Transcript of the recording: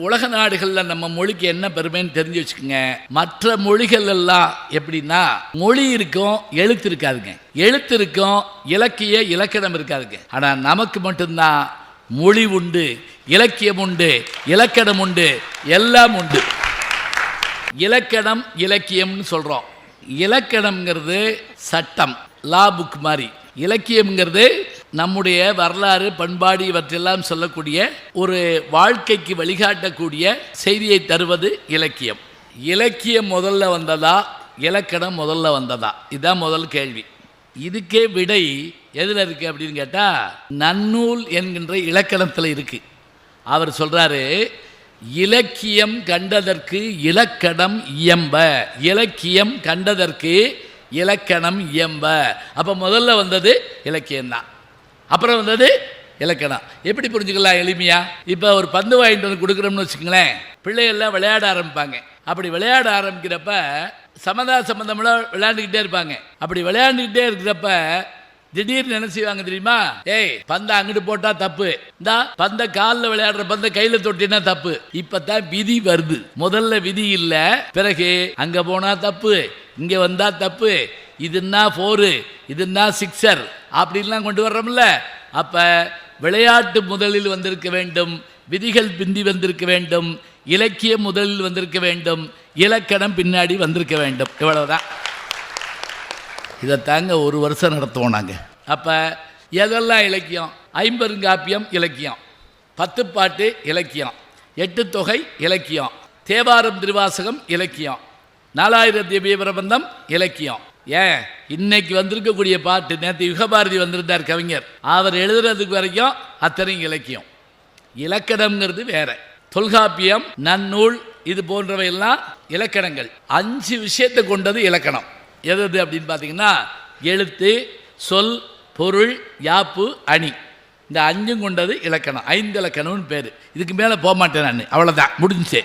உலக நாடுகளில் நம்ம மொழிக்கு என்ன பெருமைன்னு தெரிஞ்சு வச்சுக்கோங்க. மற்ற மொழிகள் எல்லாம் எப்படின்னா மொழி இருக்கும் எழுத்து இருக்காதுங்க. எழுத்து இருக்கும் இலக்கிய இலக்கணம் இருக்காதுங்க. ஆனால் நமக்கு மட்டும்தான் மொழி உண்டு இலக்கியம் உண்டு இலக்கணம் உண்டு எல்லாம் உண்டு. இலக்கணம் இலக்கியம்னு சொல்கிறோம் இலக்கணம்ங்கிறது சட்டம் லா புக் மாதிரி. இலக்கியம்ங்கிறது நம்முடைய வரலாறு பண்பாடு இவற்றெல்லாம் சொல்லக்கூடிய ஒரு வாழ்க்கைக்கு வழிகாட்டக்கூடிய செய்தியை தருவது இலக்கியம். இலக்கியம் முதல்ல வந்ததா? இலக்கணம் முதல்ல வந்ததா? இதுதான் முதல் கேள்வி. இதுக்கே விடை எதில் இருக்குது அப்படின்னு கேட்டால் நன்னூல் என்கின்ற இலக்கணத்தில் இருக்குது அவர் சொல்றாரு இலக்கியம் கண்டதற்கு இலக்கணம் இயம்ப. இலக்கியம் கண்டதற்கு இலக்கணம் இயம்ப. அப்போ முதல்ல வந்தது இலக்கியம்தான். அப்புறம் வந்தது இலக்கணம். எப்படி புரிஞ்சுக்கலாம் எளிமையா? இப்போ ஒரு பந்து வாங்கிட்டு வந்து கொடுக்குறோம்னு வச்சுக்கங்களேன். பிள்ளைகள்லாம் விளையாட ஆரம்பிப்பாங்க. அப்படி விளையாட ஆரம்பிக்கிறப்ப சமதா சம்பந்தமெல்லாம் விளையாண்டுக்கிட்டே இருப்பாங்க. அப்படி விளையாண்டுக்கிட்டே இருக்கிறப்ப திடீர்னு என்ன செய்வாங்க தெரியுமா? ஏய் பந்த அங்கிட்டு போட்டா தப்பு. இந்தா பந்த காலில் விளையாடுற பந்த கையில தொட்டினா தப்பு. இப்பதான் விதி வருது. முதல்ல விதி இல்ல. பிறகு அங்க போனா தப்பு. இங்க வந்தா தப்பு. இதுன்னா ஃபோரு இதுன்னா சிக்ஸர் அப்படின்லாம் கொண்டு வர்றோம்ல. அப்போ விளையாட்டு முதலில் வந்திருக்க வேண்டும் விதிகள் பிந்தி வந்திருக்க வேண்டும் இலக்கியம் முதலில் வந்திருக்க வேண்டும் இலக்கணம் பின்னாடி வந்திருக்க வேண்டும். இவ்வளவுதான். இதை தாங்க ஒரு வருஷம் நடத்துவோம் நாங்கள் அப்போ எதெல்லாம் இலக்கியம்? ஐம்பெருங்காப்பியம் இலக்கியம் பத்து பாட்டு இலக்கியம் எட்டு தொகை இலக்கியம் தேவாரம் திருவாசகம் இலக்கியம் நாலாயிரம் பிரபந்தம் இலக்கியம். ஏன்? இன்னைக்கு வந்திருக்கக்கூடிய பாட்டு நேற்று யுகபாரதி வந்திருந்தார் கவிஞர். அவர் எழுதுறதுக்கு வரைக்கும் அத்தனையும் இலக்கியம். இலக்கணம்ங்கிறது வேற. தொல்காப்பியம் நன்னூல் இது போன்றவையெல்லாம் இலக்கணங்கள். அஞ்சு விஷயத்தை கொண்டது இலக்கணம். எது அப்படின்னு பார்த்தீங்கன்னா எழுத்து சொல் பொருள் யாப்பு அணி. இந்த அஞ்சும் கொண்டது இலக்கணம். ஐந்து இலக்கணம்னு பேர். இதுக்கு மேலே போக மாட்டேன் நான். அவ்வளோதான் முடிஞ்சுச்சு.